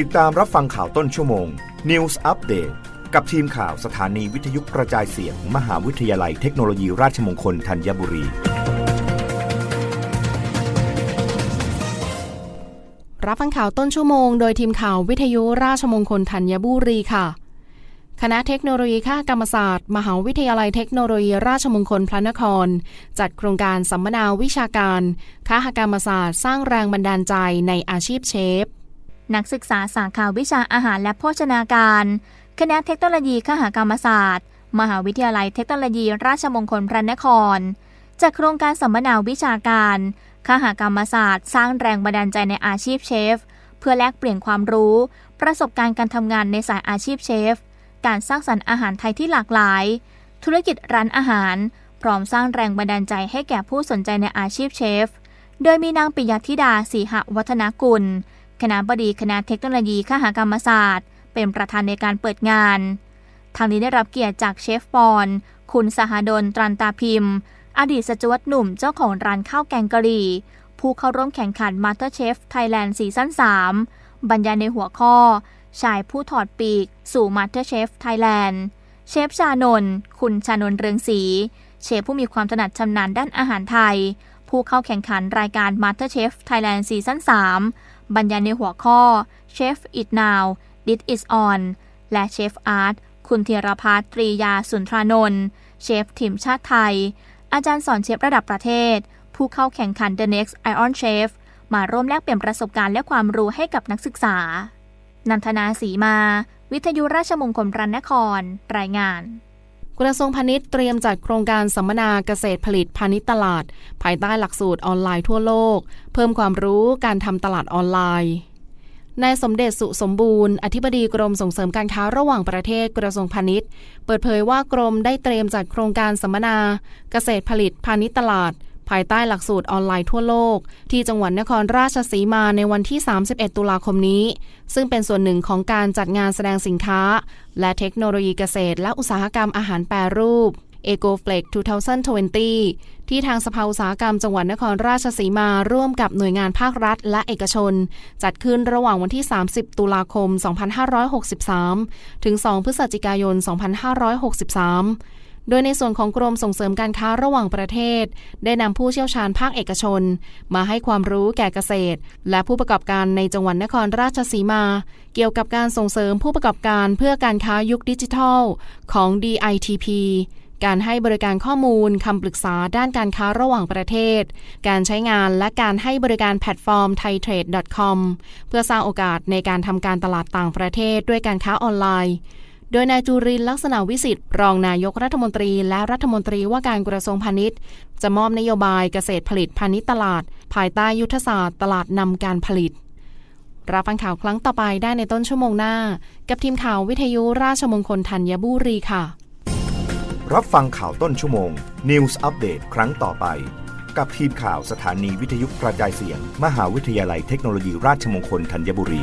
ติดตามรับฟังข่าวต้นชั่วโมง News Update กับทีมข่าวสถานีวิทยุกระจายเสียง มหาวิทยาลัยเทคโนโลยีราชมงคลธัญบุรี รับฟังข่าวต้นชั่วโมง โดยทีมข่าววิทยุราชมงคลธัญบุรีค่ะคณะเทคโนโลยีข้ากรรมศาสตร์ มหาวิทยาลัยเทคโนโลยีราชมงคลพระนคร จัดโครงการสัมมนาวิชาการ ค้ากรรมศาสตร์ สร้างแรงบันดาลใจในอาชีพเชฟ นักศึกษาสาขาวิชาอาหารและโภชนาการ คณะเทคโนโลยีคหกรรมศาสตร์ มหาวิทยาลัยเทคโนโลยีราชมงคลพระนครจัดโครงการสัมมนาวิชาการคหกรรมศาสตร์ สร้างแรงบันดาลใจในอาชีพเชฟ เพื่อแลกเปลี่ยนความรู้ ประสบการณ์การทำงานในสายอาชีพเชฟ การสร้างสรรค์อาหารไทยที่หลากหลาย ธุรกิจร้านอาหาร พร้อมสร้างแรงบันดาลใจให้แก่ผู้สนใจในอาชีพเชฟ โดยมีนางปิยธิดาสีหวัฒนกุล คณะบดีคณะเทคโนโลยีคหกรรมศาสตร์ เป็นประธานในการเปิดงาน ทางนี้ได้รับเกียรติจากเชฟปอน คุณสหดลตรันตาพิมพ์ อดีตสจวตหนุ่มเจ้าของร้านข้าวแกงกะหรี่ ผู้เข้าร่วมแข่งขัน MasterChef Thailand ซีซั่น3บรรยายในหัวข้อ ชายผู้ถอดปีกสู่ MasterChef Thailand เชฟชานนคุณชานนเรืองศรีเชฟผู้มีความถนัดชำนาญด้านอาหารไทย ผู้เข้าแข่งขันรายการ MasterChef Thailand ซีซั่น3บรรยายในหัวข้อ Chef It Now This Is On และเชฟอาร์ตคุณธีรพัฒน์ตรียาสุนทรานนท์เชฟทีมชาติไทย อาจารย์สอนเชฟระดับประเทศ ผู้เข้าแข่งขัน The Next Iron Chef มาร่วมแลกเปลี่ยนประสบการณ์และความรู้ให้กับนักศึกษานันทนาสีมา วิทยุราชมงคลพระนคร รายงาน กระทรวงพาณิชย์เตรียมจัดโครงการสัมมนาเกษตรผลิตพาณิชย์ตลาด ภายใต้หลักสูตรออนไลน์ทั่วโลก เพิ่มความรู้การทำตลาดออนไลน์นายสมเด็จสุสมบูรณ์ อธิบดีกรมส่งเสริมการค้าระหว่างประเทศกระทรวงพาณิชย์ เปิดเผยว่ากรมได้เตรียมจัดโครงการสัมมนา เกษตรผลิตพาณิชย์ตลาด ภายใต้หลักสูตรออนไลน์ทั่วโลก ที่จังหวัดนครราชสีมาในวันที่ 31 ตุลาคมนี้ ซึ่งเป็นส่วนหนึ่งของการจัดงานแสดงสินค้า และเทคโนโลยีเกษตร และอุตสาหกรรมอาหารแปรรูป e c o f l e x 2020 ที่ทางสภาอุตสาหกรรมจังหวัดนครราชสีมาร่วมกับหน่วยงานภาครัฐ และเอกชน จัดขึ้นระหว่างวันที่ 30 ตุลาคม 2563 ถึง 2 พฤศจิกายน 2563 โดยในส่วนของกรมส่งเสริมการค้าระหว่างประเทศ ได้นำผู้เชี่ยวชาญภาคเอกชน มาให้ความรู้แก่เกษตร และผู้ประกอบการในจังหวัดนครราชสีมา เกี่ยวกับการส่งเสริมผู้ประกอบการเพื่อการค้ายุคดิจิทัล ของ DITP การให้บริการข้อมูลคำปรึกษาด้านการค้าระหว่างประเทศ การใช้งานและการให้บริการแพลตฟอร์ม thaitrade.com เพื่อสร้างโอกาสในการทำการตลาดต่างประเทศด้วยการค้าออนไลน์ โดยนายจุรินลักษณะวิสิทธิ์รองนายกรัฐมนตรีและรัฐมนตรีว่าการกระทรวงพาณิชย์ จะมอบนโยบายเกษตรผลิตพาณิชย์ตลาด ภายใต้ยุทธศาสตร์ตลาดนำการผลิต รับฟังข่าวครั้งต่อไปได้ในต้นชั่วโมงหน้า กับทีมข่าววิทยุราชมงคลธัญบุรีค่ะ รับฟังข่าวต้นชั่วโมง News Update ครั้งต่อไป กับทีมข่าวสถานีวิทยุกระจายเสียง มหาวิทยาลัยเทคโนโลยีราชมงคลธัญบุรี